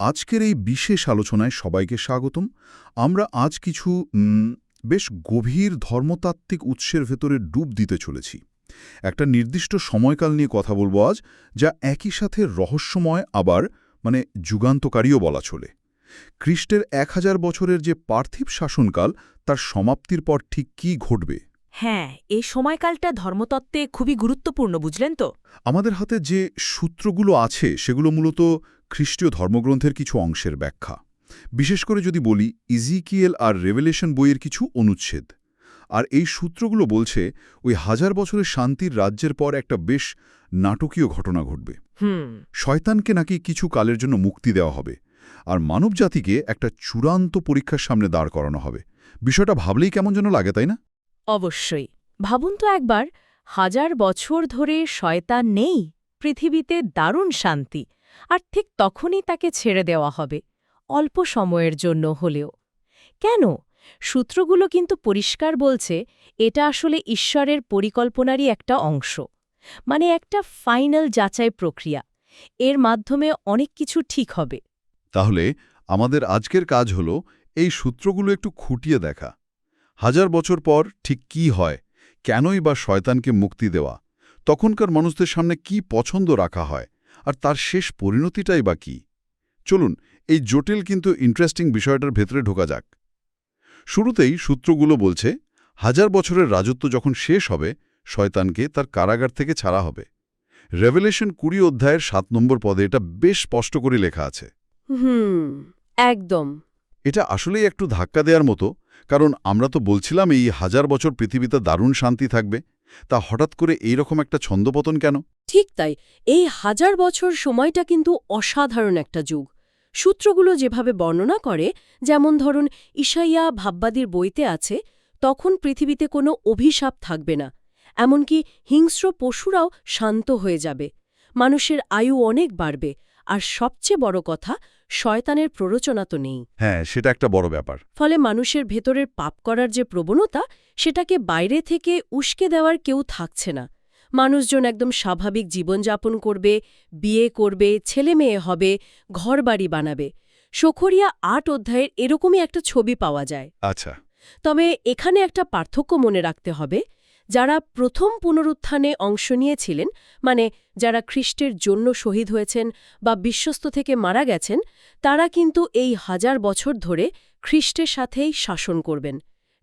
আজকের এই বিশেষ আলোচনায় সবাইকে স্বাগতম। আমরা আজ কিছু বেশ গভীর ধর্মতাত্ত্বিক উৎসের ভেতরে ডুব দিতে চলেছি। একটা নির্দিষ্ট সময়কাল নিয়ে কথা বলব আজ যা একই সাথে রহস্যময় আবার মানে যুগান্তকারীও বলা চলে। খ্রিস্টের এক হাজার বছরের যে পার্থিব শাসনকাল তার সমাপ্তির পর ঠিক কী ঘটবে? হ্যাঁ এই সময়কালটা ধর্মতত্ত্বে খুবই গুরুত্বপূর্ণ বুঝলেন তো? আমাদের হাতে যে সূত্রগুলো আছে সেগুলো মূলত খ্রিস্টীয় ধর্মগ্রন্থের কিছু অংশের ব্যাখ্যা। বিশেষ করে যদি বলি ইজিকিয়েল আর রেভেলেশন বইয়ের কিছু অনুচ্ছেদ। আর এই সূত্রগুলো বলছে ওই হাজার বছরের শান্তির রাজ্যের পর একটা বেশ নাটকীয় ঘটনা ঘটবে। হুম। শয়তানকে নাকি কিছু কালের জন্য মুক্তি দেওয়া হবে। আর মানবজাতিকে একটা চূড়ান্ত পরীক্ষার সামনে দাঁড় করানো হবে। বিষয়টা ভাবলেই কেমন যেন লাগে তাই না? অবশ্যই। ভাবুন তো একবার হাজার বছর ধরে শয়তান নেই পৃথিবীতে দারুণ শান্তি। আর ঠিক তখনই তাকে ছেড়ে দেওয়া হবে, অল্প সময়ের জন্য হলেও। কেন? সূত্রগুলো কিন্তু পরিষ্কার বলছে, এটা আসলে ঈশ্বরের পরিকল্পনারই একটা অংশ মানে একটা ফাইনাল যাচাই প্রক্রিয়া। এর মাধ্যমে অনেক কিছু ঠিক হবে। তাহলে আমাদের আজকের কাজ হল এই সূত্রগুলো একটু খুঁটিয়ে দেখা। হাজার বছর পর ঠিক কি হয়, কেনই বা শয়তানকে মুক্তি দেওয়া, তখনকার মানুষদের সামনে কি পছন্দ রাখা হয় আর তার শেষ পরিণতিটাই বা কি? চলুন এই জটিল কিন্তু ইন্টারেস্টিং বিষয়টার ভেতরে ঢোকা যাক। শুরুতেই সূত্রগুলো বলছে হাজার বছরের রাজত্ব যখন শেষ হবে শয়তানকে তার কারাগার থেকে ছাড়া হবে। রেভেলেশন কুড়ি অধ্যায়ের সাত নম্বর পদে এটা বেশ স্পষ্ট করে লেখা আছে। হুম একদম। এটা আসলেই একটু ধাক্কা দেওয়ার মতো কারণ আমরা তো বলছিলাম এই হাজার বছর পৃথিবীতে দারুণ শান্তি থাকবে। তা হঠাৎ করে এই রকম একটা ছন্দপতন কেন? ঠিক তাই, এই হাজার বছর সময়টা কিন্তু অসাধারণ একটা যুগ। সূত্রগুলো যেভাবে বর্ণনা করে, যেমন ধরুন ঈশাইয়া ভাববাদীর বইতে আছে, তখন পৃথিবীতে কোনো অভিশাপ থাকবে না, এমনকি হিংস্র পশুরাও শান্ত হয়ে যাবে। মানুষের আয়ু অনেক বাড়বে, আর সবচেয়ে বড় কথা শয়তানের প্ররোচনা তো নেই। হ্যাঁ সেটা একটা বড় ব্যাপার। ফলে মানুষের ভেতরের পাপ করার যে প্রবণতা সেটাকে বাইরে থেকে উস্কে দেওয়ার কেউ থাকছে না। মানুষজন একদম স্বাভাবিক জীবনযাপন করবে বিয়ে করবে ছেলে মেয়ে হবে ঘরবাড়ি বানাবে। সখরিয়া আট অধ্যায়ের এরকমই একটা ছবি পাওয়া যায়। আচ্ছা। তবে এখানে একটা পার্থক্য মনে রাখতে হবে যারা প্রথম পুনরুত্থানে অংশ নিয়েছিলেন মানে যারা খ্রিস্টের জন্য শহীদ হয়েছেন বা বিশ্বস্ত থেকে মারা গেছেন তারা কিন্তু এই হাজার বছর ধরে খ্রিস্টের সাথেই শাসন করবেন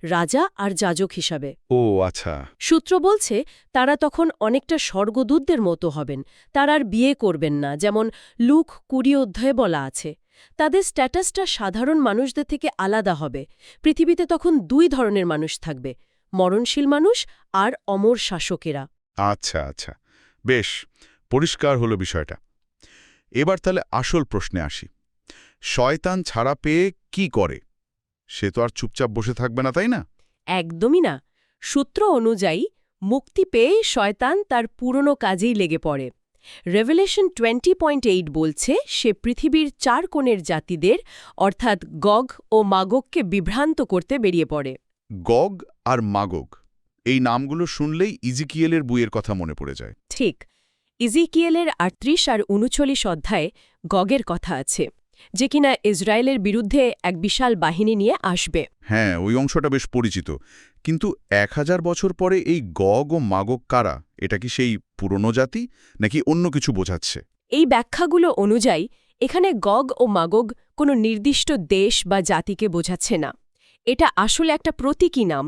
রাজা আর যাজক হিসাবে। ও আচ্ছা। সূত্র বলছে তারা তখন অনেকটা স্বর্গদূতদের মতো হবেন তারা আর বিয়ে করবেন না যেমন লুক কুড়ি অধ্যায়ে বলা আছে। তাদের স্ট্যাটাসটা সাধারণ মানুষদের থেকে আলাদা হবে পৃথিবীতে তখন দুই ধরনের মানুষ থাকবে মরণশীল মানুষ আর অমর শাসকেরা। আচ্ছা আচ্ছা। বেশ পরিষ্কার হলো বিষয়টা। এবার তাহলে আসল প্রশ্নে আসি। শয়তান ছাড়া পেয়ে কি করে? সে তো আর চুপচাপ বসে থাকবে না তাই না? একদমই না। সূত্র অনুযায়ী মুক্তি পেয়ে শয়তান তার পুরনো কাজেই লেগে পড়ে। রেভেলেশন টোয়েন্টি পয়েন্ট এইট বলছে সে পৃথিবীর চার কোণের জাতিদের অর্থাৎ গগ ও মাগককে বিভ্রান্ত করতে বেরিয়ে পড়ে। গগ আর মাগগ। এই নামগুলো শুনলেই ইজিকিয়েলের বইয়ের কথা মনে পড়ে যায়। ঠিক। ইজিকিয়েলের আটত্রিশ আর উনচল্লিশ অধ্যায়ে গগের কথা আছে যে কিনা ইসরায়েলের বিরুদ্ধে এক বিশাল বাহিনী নিয়ে আসবে। হ্যাঁ ওই অংশটা বেশ পরিচিত। কিন্তু এক হাজার বছর পরে এই গগ ও মাগক কারা? এটা কি সেই পুরনো জাতি নাকি অন্য কিছু বোঝাচ্ছে? এই ব্যাখ্যাগুলো অনুযায়ী এখানে গগ ও মাগগ কোনো নির্দিষ্ট দেশ বা জাতিকে বোঝাচ্ছে না। এটা আসলে একটা প্রতীকী নাম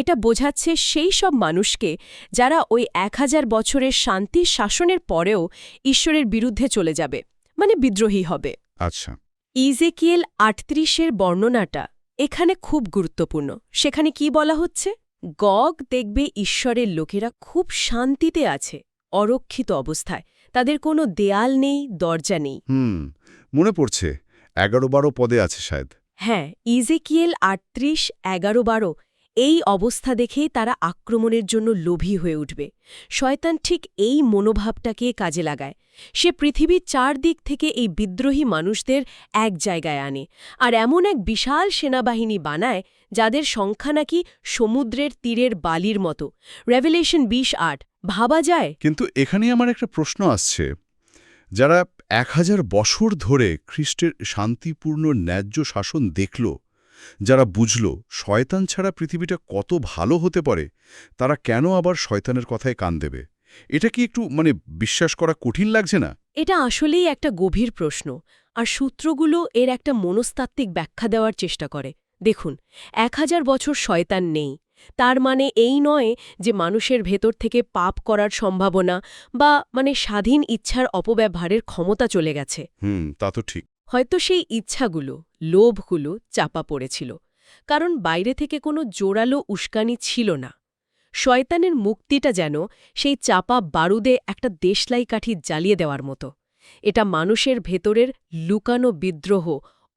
এটা বোঝাচ্ছে সেই সব মানুষকে যারা ওই এক হাজার বছরের শান্তি শাসনের পরেও ঈশ্বরের বিরুদ্ধে চলে যাবে মানে বিদ্রোহী হবে। আচ্ছা। ইজেকিয়েল আটত্রিশের বর্ণনাটা এখানে খুব গুরুত্বপূর্ণ। সেখানে কি বলা হচ্ছে? গগ দেখবে ঈশ্বরের লোকেরা খুব শান্তিতে আছে অরক্ষিত অবস্থায়। তাদের কোনো দেয়াল নেই দরজা নেই। হুম মনে পড়ছে এগারো বারো পদে আছে শায়দ। হ্যাঁ ইজেকিয়েল আটত্রিশ এগারো বারো এই অবস্থা দেখেই তারা আক্রমণের জন্য লোভী হয়ে উঠবে। শয়তান ঠিক এই মনোভাবটাকে কাজে লাগায়। সে পৃথিবীর চারদিক থেকে এই বিদ্রোহী মানুষদের এক জায়গায় আনে আর এমন এক বিশাল সেনাবাহিনী বানায় যাদের সংখ্যা নাকি সমুদ্রের তীরের বালির মতো। রেভেলেশন বিশ আট, ভাবা যায়? কিন্তু এখানে আমার একটা প্রশ্ন আসছে। যারা এক হাজার বছর ধরে খ্রিস্টের শান্তিপূর্ণ ন্যায্য শাসন দেখল যারা বুঝল শয়তান ছাড়া পৃথিবীটা কত ভালো হতে পারে তারা কেন আবার শয়তানের কথায় কান দেবে? এটা কি একটু মানে বিশ্বাস করা কঠিন লাগছে না? এটা আসলেই একটা গভীর প্রশ্ন আর সূত্রগুলো এর একটা মনস্তাত্ত্বিক ব্যাখ্যা দেওয়ার চেষ্টা করে। দেখুন এক হাজার বছর শয়তান নেই। তার মানে এই নয় যে মানুষের ভেতর থেকে পাপ করার সম্ভাবনা বা মানে স্বাধীন ইচ্ছার অপব্যবহারের ক্ষমতা চলে গেছে। হুম তা তো ঠিক। হয়তো সেই ইচ্ছাগুলো, লোভগুলো চাপা পড়েছিল, কারণ বাইরে থেকে কোনো জোরালো উস্কানি ছিল না। শয়তানের মুক্তিটা যেন সেই চাপা বারুদে একটা দেশলাই কাঠি জ্বালিয়ে দেওয়ার মতো। এটা মানুষের ভেতরের লুকানো বিদ্রোহ,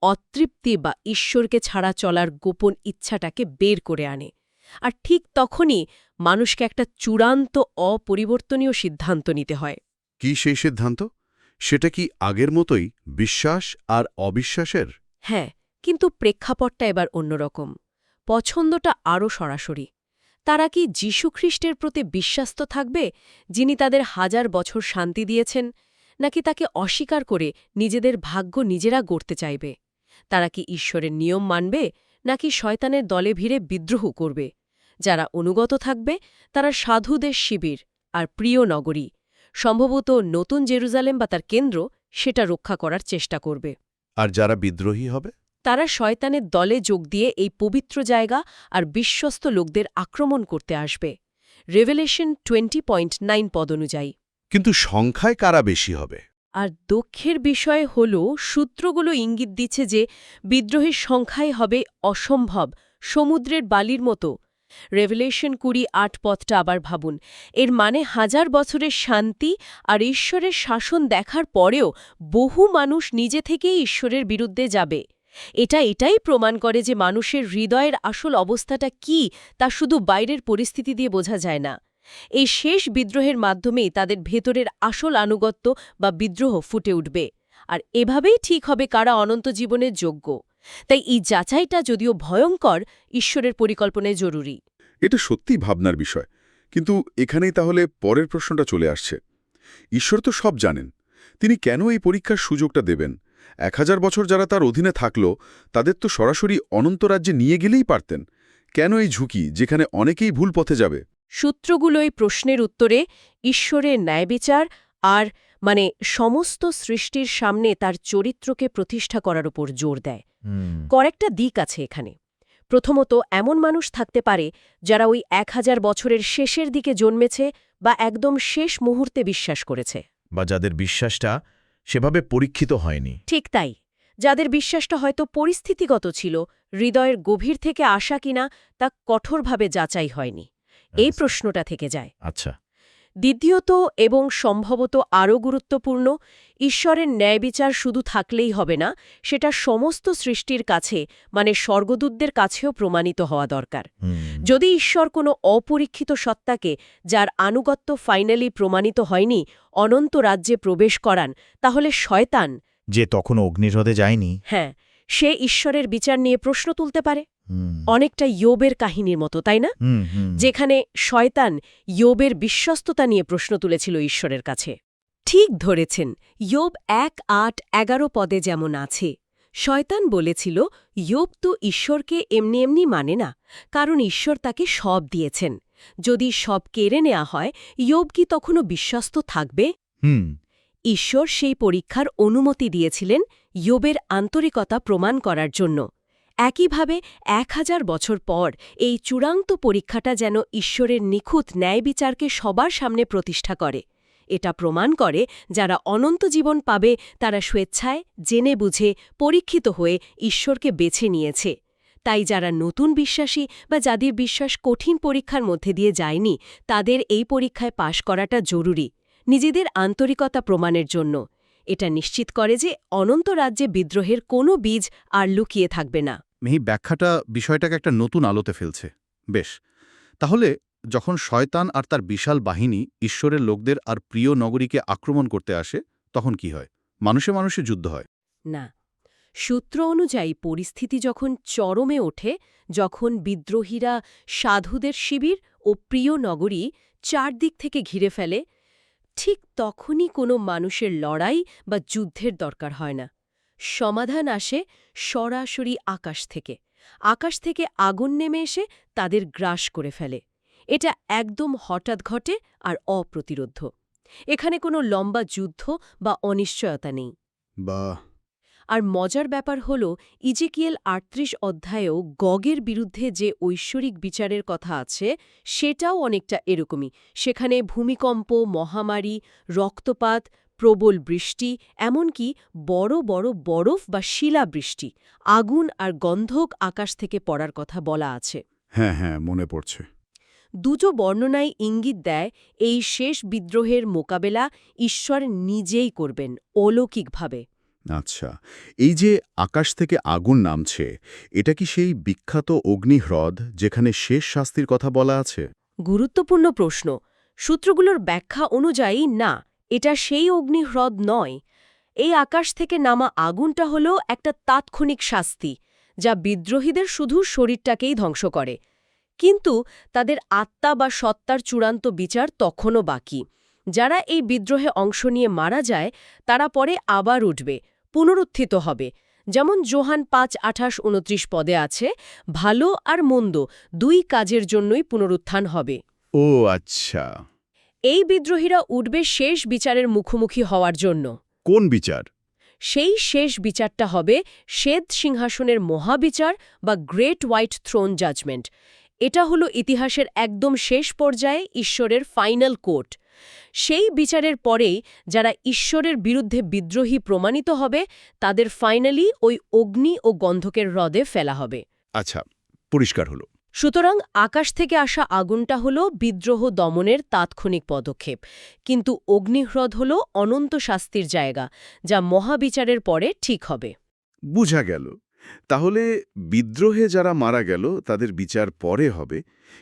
অতৃপ্তি বা ঈশ্বরকে ছাড়া চলার গোপন ইচ্ছাটাকে বের করে আনে। আর ঠিক তখনই মানুষকে একটা চূড়ান্ত অপরিবর্তনীয় সিদ্ধান্ত নিতে হয়। কি সেই সিদ্ধান্ত? সেটা কি আগের মতোই বিশ্বাস আর অবিশ্বাসের? হ্যাঁ কিন্তু প্রেক্ষাপটটা এবার অন্যরকম। পছন্দটা আরও সরাসরি। তারা কি যীশুখ্রিস্টের প্রতি বিশ্বাস্ত থাকবে, যিনি তাদের হাজার বছর শান্তি দিয়েছেন, নাকি তাকে অস্বীকার করে নিজেদের ভাগ্য নিজেরা গড়তে চাইবে? তারা কি ঈশ্বরের নিয়ম মানবে, নাকি শয়তানের দলে ভিড়ে বিদ্রোহ করবে? যারা অনুগত থাকবে, তারা সাধুদের শিবির আর প্রিয় নগরী। সম্ভবত নতুন জেরুজালেম বা তার কেন্দ্র সেটা রক্ষা করার চেষ্টা করবে। আর যারা বিদ্রোহী হবে? তারা শয়তানের দলে যোগ দিয়ে এই পবিত্র জায়গা আর বিশ্বস্ত লোকদের আক্রমণ করতে আসবে। রেভেলেশন টোয়েন্টি পয়েন্ট নাইন পদ অনুযায়ী। কিন্তু সংখ্যায় কারা বেশি হবে? আর দক্ষের বিষয় হল সূত্রগুলো ইঙ্গিত দিচ্ছে যে বিদ্রোহের সংখ্যাই হবে অসম্ভব সমুদ্রের বালির মতো। রেভেলেশন কুড়ি আট পথটা আবার ভাবুন। এর মানে হাজার বছরের শান্তি আর ঈশ্বরের শাসন দেখার পরেও বহু মানুষ নিজে থেকেই ঈশ্বরের বিরুদ্ধে যাবে। এটা এটাই প্রমাণ করে যে মানুষের হৃদয়ের আসল অবস্থাটা কি, তা শুধু বাইরের পরিস্থিতি দিয়ে বোঝা যায় না। এই শেষ বিদ্রোহের মাধ্যমেই তাদের ভেতরের আসল আনুগত্য বা বিদ্রোহ ফুটে উঠবে। আর এভাবেই ঠিক হবে কারা অনন্ত জীবনের যোগ্য। তাই এই যাচাইটা যদিও ভয়ঙ্কর ঈশ্বরের পরিকল্পনায় জরুরি। এটা সত্যি ভাবনার বিষয়। কিন্তু এখানেই তাহলে পরের প্রশ্নটা চলে আসছে। ঈশ্বর তো সব জানেন। তিনি কেন এই পরীক্ষার সুযোগটা দেবেন? এক হাজার বছর যারা তার অধীনে থাকল তাদের তো সরাসরি অনন্ত রাজ্যে নিয়ে গেলেই পারতেন। কেন এই ঝুঁকি যেখানে অনেকেই ভুল পথে যাবে? সূত্রগুলো এই প্রশ্নের উত্তরে ঈশ্বরের ন্যায়বিচার আর মানে সমস্ত সৃষ্টির সামনে তার চরিত্রকে প্রতিষ্ঠা করার উপর জোর দেয়। কয়েকটা দিক আছে এখানে। প্রথমত এমন মানুষ থাকতে পারে যারা ওই এক হাজার বছরের শেষের দিকে জন্মেছে বা একদম শেষ মুহূর্তে বিশ্বাস করেছে। বা যাদের বিশ্বাসটা সেভাবে পরীক্ষিত হয়নি। ঠিক তাই। যাদের বিশ্বাসটা হয়তো পরিস্থিতিগত ছিল হৃদয়ের গভীর থেকে আসা কিনা তা কঠোরভাবে যাচাই হয়নি। এই প্রশ্নটা থেকে যায়। আচ্ছা। দ্বিতীয়ত এবং সম্ভবত আরও গুরুত্বপূর্ণ ঈশ্বরের ন্যায়বিচার শুধু থাকলেই হবে না সেটা সমস্ত সৃষ্টির কাছে মানে স্বর্গদূতদের কাছেও প্রমাণিত হওয়া দরকার। যদি ঈশ্বর কোনো অপরীক্ষিত সত্তাকে যার আনুগত্য ফাইনালি প্রমাণিত হয়নি অনন্ত রাজ্যে প্রবেশ করান তাহলে শয়তান যে তখনও অগ্নিরথে যায়নি। হ্যাঁ সে ঈশ্বরের বিচার নিয়ে প্রশ্ন তুলতে পারে। অনেকটা ইয়োবের কাহিনীর মতো তাই না? যেখানে শয়তান ইয়োবের বিশ্বস্ততা নিয়ে প্রশ্ন তুলেছিল ঈশ্বরের কাছে। ঠিক ধরেছেন ইয়োব এক আট এগারো পদে যেমন আছে। শয়তান বলেছিল ইয়োব তো ঈশ্বরকে এমনি এমনি মানে না কারণ ঈশ্বর তাকে সব দিয়েছেন। যদি সব কেড়ে নেওয়া হয় ইয়োব কি তখনও বিশ্বস্ত থাকবে? ঈশ্বর সেই পরীক্ষার অনুমতি দিয়েছিলেন ইয়োবের আন্তরিকতা প্রমাণ করার জন্য। একইভাবে এক হাজার বছর পর এই চূড়ান্ত পরীক্ষাটা যেন ঈশ্বরের নিখুঁত ন্যায়বিচারকে সবার সামনে প্রতিষ্ঠা করে। এটা প্রমাণ করে যারা অনন্ত জীবন পাবে তারা স্বেচ্ছায়, জেনে বুঝে, পরীক্ষিত হয়ে ঈশ্বরকে বেছে নিয়েছে। তাই যারা নতুন বিশ্বাসী বা যাদের বিশ্বাস কঠিন পরীক্ষার মধ্যে দিয়ে যায়নি, তাদের এই পরীক্ষায় পাশ করাটা জরুরি। নিজেদের আন্তরিকতা প্রমাণের জন্য। এটা নিশ্চিত করে যে অনন্ত রাজ্যে বিদ্রোহের কোনো বীজ আর লুকিয়ে থাকবে না। মেহি ব্যাখ্যাটা বিষয়টাকে একটা নতুন আলোতে ফেলছে। বেশ তাহলে যখন শয়তান আর তার বিশাল বাহিনী ঈশ্বরের লোকদের আর প্রিয় নগরীকে আক্রমণ করতে আসে তখন কি হয়? মানুষে মানুষে যুদ্ধ হয়। না সূত্র অনুযায়ী পরিস্থিতি যখন চরমে ওঠে যখন বিদ্রোহীরা সাধুদের শিবির ও প্রিয় নগরী চারদিক থেকে ঘিরে ফেলে ঠিক তখনই কোনো মানুষের লড়াই বা যুদ্ধের দরকার হয় না। সমাধান আসে সরাসরি আকাশ থেকে। আকাশ থেকে আগুন নেমে এসে তাদের গ্রাস করে ফেলে। এটা একদম হঠাৎ ঘটে আর অপ্রতিরোধ এখানে কোনো লম্বা যুদ্ধ বা অনিশ্চয়তা নেই। বা আর মজার ব্যাপার হল ইজেকিয়েল আটত্রিশ অধ্যায়েও গগের বিরুদ্ধে যে ঐশ্বরিক বিচারের কথা আছে সেটাও অনেকটা এরকমই। সেখানে ভূমিকম্প মহামারী রক্তপাত প্রবল বৃষ্টি এমনকি বড় বড় বরফ বা শিলাবৃষ্টি আগুন আর গন্ধক আকাশ থেকে পড়ার কথা বলা আছে। হ্যাঁ হ্যাঁ মনে পড়ছে। দুটো বর্ণনায় ইঙ্গিত দেয় এই শেষ বিদ্রোহের মোকাবেলা ঈশ্বর নিজেই করবেন অলৌকিকভাবে। আচ্ছা এই যে আকাশ থেকে আগুন নামছে, এটা কি সেই বিখ্যাত অগ্নিহ্রদ যেখানে শেষ শাস্তির কথা বলা আছে? গুরুত্বপূর্ণ প্রশ্ন। সূত্রগুলোর ব্যাখ্যা অনুযায়ী না, এটা সেই অগ্নিহ্রদ নয়। এই আকাশ থেকে নামা আগুনটা হল একটা তাৎক্ষণিক শাস্তি, যা বিদ্রোহীদের শুধু শরীরটাকেই ধ্বংস করে। কিন্তু তাদের আত্মা বা সত্তার চূড়ান্ত বিচার তখনও বাকি। যারা এই বিদ্রোহে অংশ নিয়ে মারা যায়, তারা পরে আবার উঠবে পুনরুত্থিত হবে। যেমন জোহান পাঁচ আঠাশ উনত্রিশ পদে আছে ভালো আর মন্দ দুই কাজের জন্যই পুনরুত্থান হবে। ও আচ্ছা। এই বিদ্রোহীরা উঠবে শেষ বিচারের মুখোমুখি হওয়ার জন্য। কোন বিচার? সেই শেষ বিচারটা হবে শ্বেত সিংহাসনের মহাবিচার বা গ্রেট হোয়াইট থ্রোন জাজমেন্ট। এটা হলো ইতিহাসের একদম শেষ পর্যায়ে ঈশ্বরের ফাইনাল কোর্ট। সেই বিচারের পরেই যারা ঈশ্বরের বিরুদ্ধে বিদ্রোহী প্রমাণিত হবে তাদের ফাইনালি ওই অগ্নি ও গন্ধকের হ্রদে ফেলা হবে। আচ্ছা পরিষ্কার হলো। সুতরাং আকাশ থেকে আসা আগুনটা হল বিদ্রোহ দমনের তাৎক্ষণিক পদক্ষেপ। কিন্তু অগ্নিহ্রদ হল অনন্ত শাস্তির জায়গা যা মহাবিচারের পরে ঠিক হবে। বুঝা গেল। তাহলে বিদ্রোহে যারা মারা গেল, তাদের বিচার পরে হবে।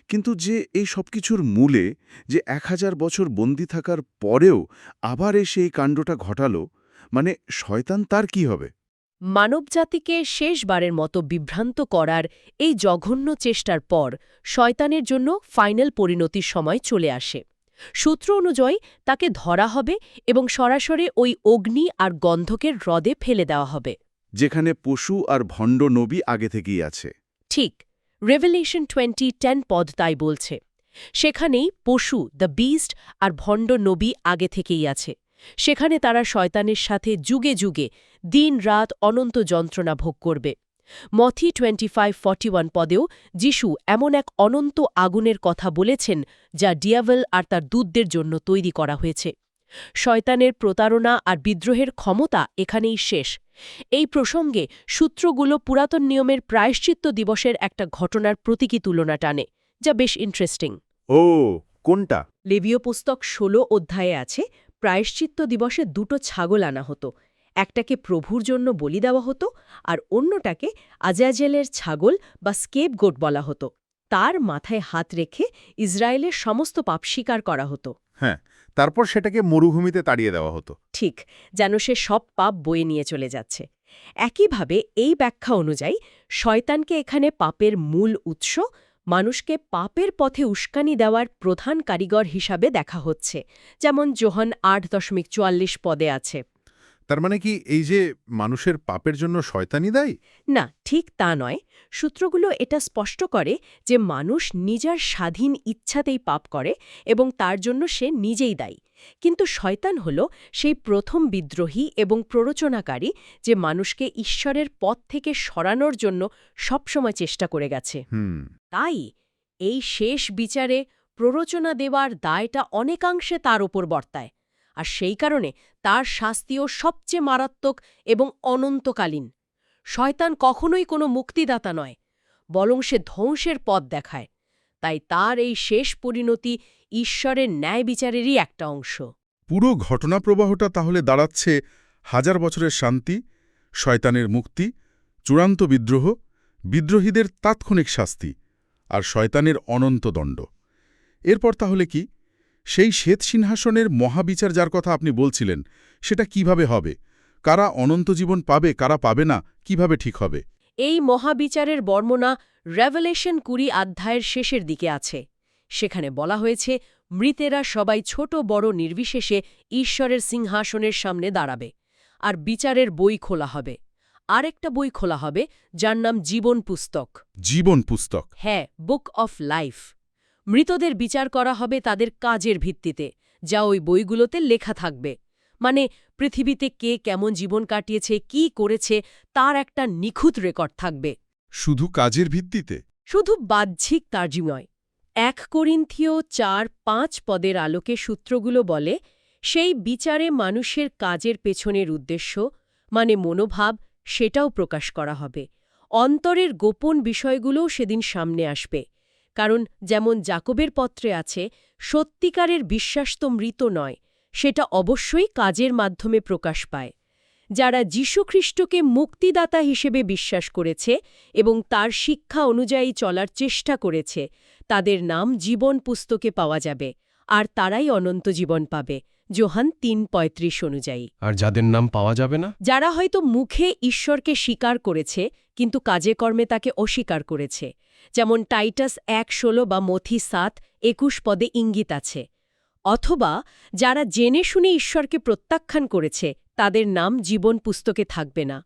কিন্তু যে এই সবকিছুর মূলে যে এক হাজার বছর বন্দি থাকার পরেও আবার এসে এই কাণ্ডটা ঘটালো মানে শয়তান তার কি হবে? মানবজাতিকে শেষবারের মতো বিভ্রান্ত করার এই জঘন্য চেষ্টার পর শয়তানের জন্য ফাইনাল পরিণতির সময় চলে আসে। সূত্র অনুযায়ী তাকে ধরা হবে এবং সরাসরি ওই অগ্নি আর গন্ধকের হ্রদে ফেলে দেওয়া হবে। যেখানে পশু আর ভণ্ড নবী আগে থেকেই আছে। ঠিক রেভেলেশন টোয়েন্টি টেন পদ তাই বলছে। সেখানেই পশু দ্য বিস্ট আর ভণ্ড নবী আগে থেকেই আছে। সেখানে তারা শয়তানের সাথে যুগে যুগে দিন রাত অনন্ত যন্ত্রণা ভোগ করবে। মথি টোয়েন্টি ফাইভ পদেও যিশু এমন এক অনন্ত আগুনের কথা বলেছেন যা ডিয়াভেল আর তার দূতদের জন্য তৈরি করা হয়েছে। শয়তানের প্রতারণা আর বিদ্রোহের ক্ষমতা এখানেই শেষ। এই প্রসঙ্গে সূত্রগুলো পুরাতন নিয়মের প্রায়শ্চিত্ত দিবসের একটা ঘটনার প্রতীকী তুলনা টানে যা বেশ ইন্টারেস্টিং ও কোনটা? লেবীয় পুস্তক ১৬ অধ্যায়ে আছে প্রায়শ্চিত্ত দিবসে দুটো ছাগল আনা হতো। একটাকে প্রভুর জন্য বলি দেওয়া হতো আর অন্যটাকে আজাজেলের ছাগল বা স্কেপ গোট বলা হতো। তার মাথায় হাত রেখে ইসরায়েলের সমস্ত পাপ স্বীকার করা হতো। হ্যাঁ তারপর সেটাকে মরুভূমিতে তাড়িয়ে দেওয়া হতো। ঠিক, যেন সে সব পাপ বয়ে নিয়ে চলে যাচ্ছে। একইভাবে এই ব্যাখ্যা অনুযায়ী, শয়তানকে এখানে পাপের মূল উৎস, মানুষকে পাপের পথে উস্কানি দেওয়ার প্রধান কারিগর হিসাবে দেখা হচ্ছে। যেমন জোহান আট দশমিক চুয়াল্লিশ পদে আছে। তার মানে কি এই যে মানুষের পাপের জন্য শয়তানি দায়ী? না ঠিক তা নয়। সূত্রগুলো এটা স্পষ্ট করে যে মানুষ নিজের স্বাধীন ইচ্ছাতেই পাপ করে এবং তার জন্য সে নিজেই দায়ী। কিন্তু শয়তান হল সেই প্রথম বিদ্রোহী এবং প্ররোচনাকারী যে মানুষকে ঈশ্বরের পথ থেকে সরানোর জন্য সবসময় চেষ্টা করে গেছে। তাই এই শেষ বিচারে প্ররোচনা দেওয়ার দায়টা অনেকাংশে তার ওপর বর্তায়। আর সেই কারণে তার শাস্তিও সবচেয়ে মারাত্মক এবং অনন্তকালীন। শয়তান কখনোই কোনো মুক্তিদাতা নয়, বরং সে ধ্বংসের পথ দেখায়। তাই তার এই শেষ পরিণতি ঈশ্বরের ন্যায় বিচারেরই একটা অংশ। পুরো ঘটনা প্রবাহটা তাহলে দাঁড়াচ্ছে হাজার বছরের শান্তি, শয়তানের মুক্তি, চূড়ান্ত বিদ্রোহ, বিদ্রোহীদের তাৎক্ষণিক শাস্তি আর শয়তানের অনন্ত দণ্ড। এরপর তাহলে কি? সেই শ্বেত সিংহাসনের মহাবিচার যার কথা আপনি বলছিলেন সেটা কীভাবে হবে? কারা অনন্ত জীবন পাবে কারা পাবে না কীভাবে ঠিক হবে? এই মহাবিচারের বর্ণনা রেভেলেশন কুড়ি অধ্যায়ের শেষের দিকে আছে। সেখানে বলা হয়েছে মৃতেরা সবাই ছোট বড় নির্বিশেষে ঈশ্বরের সিংহাসনের সামনে দাঁড়াবে আর বিচারের বই খোলা হবে। আরেকটা বই খোলা হবে যার নাম জীবন পুস্তক। জীবন পুস্তক। হ্যাঁ বুক অফ লাইফ। মৃতদের বিচার করা হবে তাদের কাজের ভিত্তিতে যা ওই বইগুলোতে লেখা থাকবে। মানে পৃথিবীতে কে কেমন জীবন কাটিয়েছে কি করেছে তার একটা নিখুঁত রেকর্ড থাকবে। শুধু কাজের ভিত্তিতে? শুধু বাহ্যিক তার্জি নয়। এক করিন্থীয় চার পাঁচ পদের আলোকে সূত্রগুলো বলে সেই বিচারে মানুষের কাজের পেছনের উদ্দেশ্য মানে মনোভাব সেটাও প্রকাশ করা হবে। অন্তরের গোপন বিষয়গুলোও সেদিন সামনে আসবে। কারণ যেমন জাকবের পত্রে আছে সত্যিকারের বিশ্বাস তো মৃত নয় সেটা অবশ্যই কাজের মাধ্যমে প্রকাশ পায়। যারা যীশুখ্রিস্টকে মুক্তিদাতা হিসেবে বিশ্বাস করেছে এবং তার শিক্ষা অনুযায়ী চলার চেষ্টা করেছে তাদের নাম জীবন পুস্তকে পাওয়া যাবে আর তারাই অনন্ত জীবন পাবে জোহান তিন পঁয়ত্রিশ অনুযায়ী। আর যাদের নাম পাওয়া যাবে না? যারা হয়তো মুখে ঈশ্বরকে স্বীকার করেছে কিন্তু কাজে কর্মে তাকে অস্বীকার করেছে যেমন টাইটাস এক ষোলো বা মথি সাত একুশ পদে ইঙ্গিত আছে অথবা যারা জেনে শুনে ঈশ্বরকে প্রত্যাখ্যান করেছে তাদের নাম জীবন পুস্তকে থাকবে না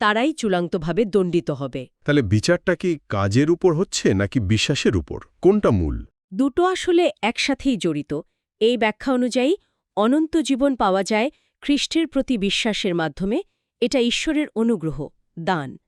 তারাই চূড়ান্তভাবে দণ্ডিত হবে। তাহলে বিচারটা কি কাজের উপর হচ্ছে নাকি বিশ্বাসের উপর? কোনটা মূল? দুটো আসলে একসাথেই জড়িত। এই ব্যাখ্যা অনুযায়ী অনন্ত জীবন পাওয়া যায় খ্রিস্টের প্রতি বিশ্বাসের মাধ্যমে এটা ঈশ্বরের অনুগ্রহ দান।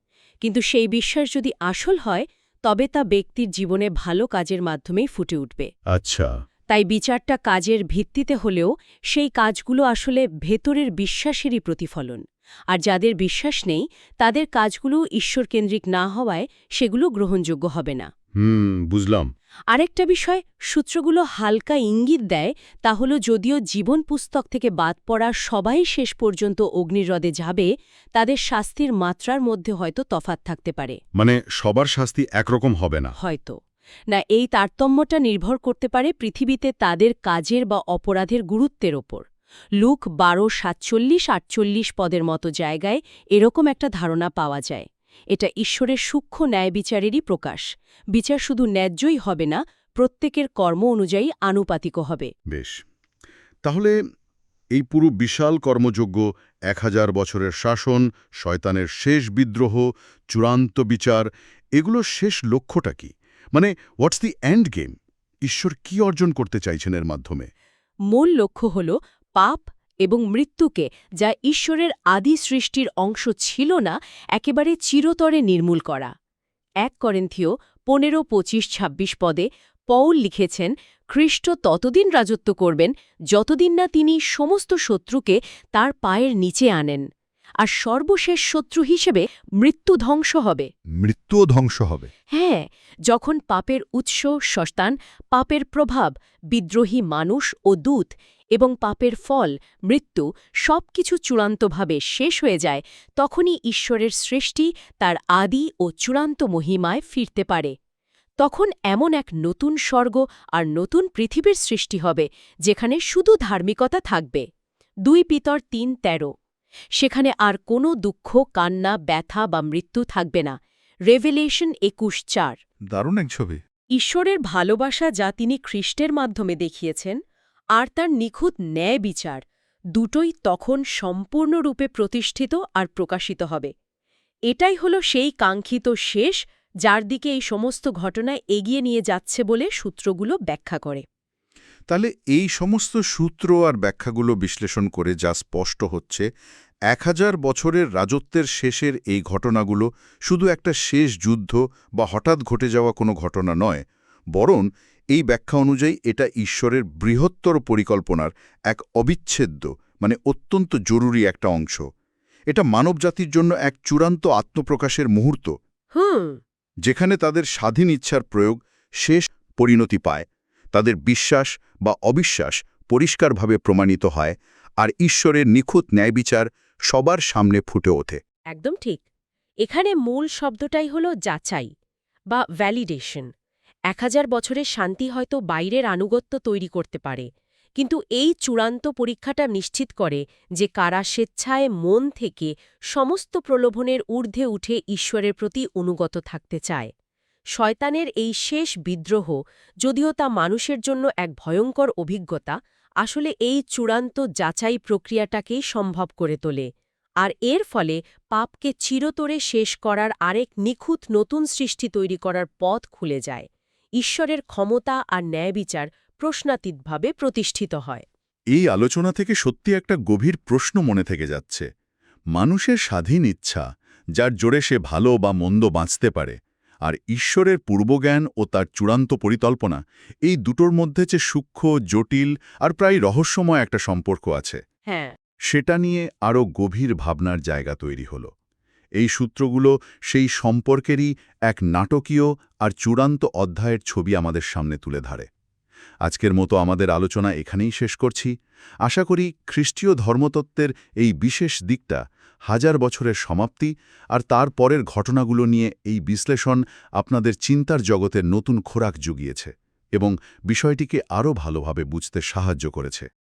কিন্তু সেই বিশ্বাস যদি আসল হয় তবে তা ব্যক্তির জীবনে ভালো কাজের মাধ্যমেই ফুটে উঠবে। আচ্ছা। তাই বিচারটা কাজের ভিত্তিতে হলেও সেই কাজগুলো আসলে ভেতরের বিশ্বাসেরই প্রতিফলন। আর যাদের বিশ্বাস নেই তাদের কাজগুলো ঈশ্বরকেন্দ্রিক না হওয়ায় সেগুলো গ্রহণযোগ্য হবে না। হুম বুঝলাম। আরেকটা বিষয় সূত্রগুলো হালকা ইঙ্গিত দেয় তা হল যদিও জীবন পুস্তক থেকে বাদ পড়া সবাই শেষ পর্যন্ত অগ্নিহ্রদে যাবে তাদের শাস্তির মাত্রার মধ্যে হয়তো তফাৎ থাকতে পারে। মানে সবার শাস্তি একরকম হবে না। হয়তো। না এই তারতম্যটা নির্ভর করতে পারে পৃথিবীতে তাদের কাজের বা অপরাধের গুরুত্বের ওপর। লুক বারো সাতচল্লিশ আটচল্লিশ পদের মতো জায়গায় এরকম একটা ধারণা পাওয়া যায়। এটা ঈশ্বরের সূক্ষ্ম ন্যায় বিচারেরই প্রকাশ। বিচার শুধু ন্যায্যই হবে না প্রত্যেকের কর্ম অনুযায়ী আনুপাতিকও হবে। বেশ। তাহলে এই পুরো বিশাল কর্মযোগ্য এক হাজার বছরের শাসন শয়তানের শেষ বিদ্রোহ চূড়ান্ত বিচার এগুলোর শেষ লক্ষ্যটা কি? মানে হোয়াটস দি এন্ড গেম ঈশ্বর কি অর্জন করতে চাইছেন এর মাধ্যমে? মূল লক্ষ্য হল পাপ এবং মৃত্যুকে যা ঈশ্বরের আদি সৃষ্টির অংশ ছিল না একেবারে চিরতরে নির্মূল করা। এক করেন্থীয় পনেরো পঁচিশ ছাব্বিশ পদে পৌল লিখেছেন খ্রিস্ট ততদিন রাজত্ব করবেন যতদিন না তিনি সমস্ত শত্রুকে তার পায়ের নিচে আনেন। আর সর্বশেষ শত্রু হিসেবে মৃত্যু ধ্বংস হবে। মৃত্যুও ধ্বংস হবে। হ্যাঁ যখন পাপের উৎস শস্তান পাপের প্রভাব বিদ্রোহী মানুষ ও দূত এবং পাপের ফল মৃত্যু সবকিছু চূড়ান্তভাবে শেষ হয়ে যায় তখনই ঈশ্বরের সৃষ্টি তার আদি ও চূড়ান্ত মহিমায় ফিরতে পারে। তখন এমন এক নতুন স্বর্গ আর নতুন পৃথিবীর সৃষ্টি হবে যেখানে শুধু ধার্মিকতা থাকবে। দুই পিতর তিন তেরো। সেখানে আর কোনো দুঃখ কান্না ব্যথা বা মৃত্যু থাকবে না। রেভেলেশন একুশ চার। দারুণ এক ছবি। ঈশ্বরের ভালোবাসা যা তিনি খ্রিস্টের মাধ্যমে দেখিয়েছেন আর তার নিখুঁত ন্যায় বিচার দুটোই তখন সম্পূর্ণরূপে প্রতিষ্ঠিত আর প্রকাশিত হবে। এটাই হল সেই কাঙ্ক্ষিত শেষ যার দিকে এই সমস্ত ঘটনা এগিয়ে নিয়ে যাচ্ছে বলে সূত্রগুলো ব্যাখ্যা করে। তাহলে এই সমস্ত সূত্র আর ব্যাখ্যাগুলো বিশ্লেষণ করে যা স্পষ্ট হচ্ছে, এক হাজার বছরের রাজত্বের শেষের এই ঘটনাগুলো শুধু একটা শেষ যুদ্ধ বা হঠাৎ ঘটে যাওয়া কোনো ঘটনা নয়, বরং এই ব্যাখ্যা অনুযায়ী এটা ঈশ্বরের বৃহত্তর পরিকল্পনার এক অবিচ্ছেদ্য মানে অত্যন্ত জরুরি একটা অংশ। এটা মানবজাতির জন্য এক চূড়ান্ত আত্মপ্রকাশের মুহূর্ত। যেখানে তাদের স্বাধীন ইচ্ছার প্রয়োগ শেষ পরিণতি পায়। তাদের বিশ্বাস বা অবিশ্বাস পরিষ্কারভাবে প্রমাণিত হয় আর ঈশ্বরের নিখুঁত ন্যায়বিচার সবার সামনে ফুটে ওঠে। একদম ঠিক। এখানে মূল শব্দটাই হল যাচাই বা ভ্যালিডেশন এক হাজার বছরের শান্তি হয়তো বাইরের আনুগত্য তৈরি করতে পারে, কিন্তু এই চূড়ান্ত পরীক্ষাটা নিশ্চিত করে যে কারা স্বেচ্ছায় মন থেকে সমস্ত প্রলোভনের ঊর্ধ্বে উঠে ঈশ্বরের প্রতি অনুগত থাকতে চায়। শয়তানের এই শেষ বিদ্রোহ, যদিও তা মানুষের জন্য এক ভয়ঙ্কর অভিজ্ঞতা, আসলে এই চূড়ান্ত যাচাই প্রক্রিয়াটাকেই সম্ভব করে তোলে, আর এর ফলে পাপকে চিরতরে শেষ করার আরেক নিখুঁত নতুন সৃষ্টি তৈরি করার পথ খুলে যায়। ঈশ্বরের ক্ষমতা আর ন্যায়বিচার প্রশ্নাতীতভাবে প্রতিষ্ঠিত হয়। এই আলোচনা থেকে সত্যি একটা গভীর প্রশ্ন মনে থেকে যাচ্ছে। মানুষের স্বাধীন ইচ্ছা যার জোরে সে ভালো বা মন্দ বাঁচতে পারে আর ঈশ্বরের পূর্বজ্ঞান ও তার চূড়ান্ত পরিকল্পনা এই দুটোর মধ্যে যে সূক্ষ্ম জটিল আর প্রায় রহস্যময় একটা সম্পর্ক আছে। হ্যাঁ। সেটা নিয়ে আরও গভীর ভাবনার জায়গা তৈরি হল। এই সূত্রগুলো সেই সম্পর্কেরই এক নাটকীয় আর চূড়ান্ত অধ্যায়ের ছবি আমাদের সামনে তুলে ধরে। আজকের মতো আমাদের আলোচনা এখানেই শেষ করছি। আশা করি খ্রিস্টীয় ধর্মতত্ত্বের এই বিশেষ দিকটা হাজার বছরের সমাপ্তি আর তার পরের ঘটনাগুলো নিয়ে এই বিশ্লেষণ আপনাদের চিন্তার জগতের নতুন খোরাক জুগিয়েছে এবং বিষয়টিকে আরও ভালোভাবে বুঝতে সাহায্য করেছে।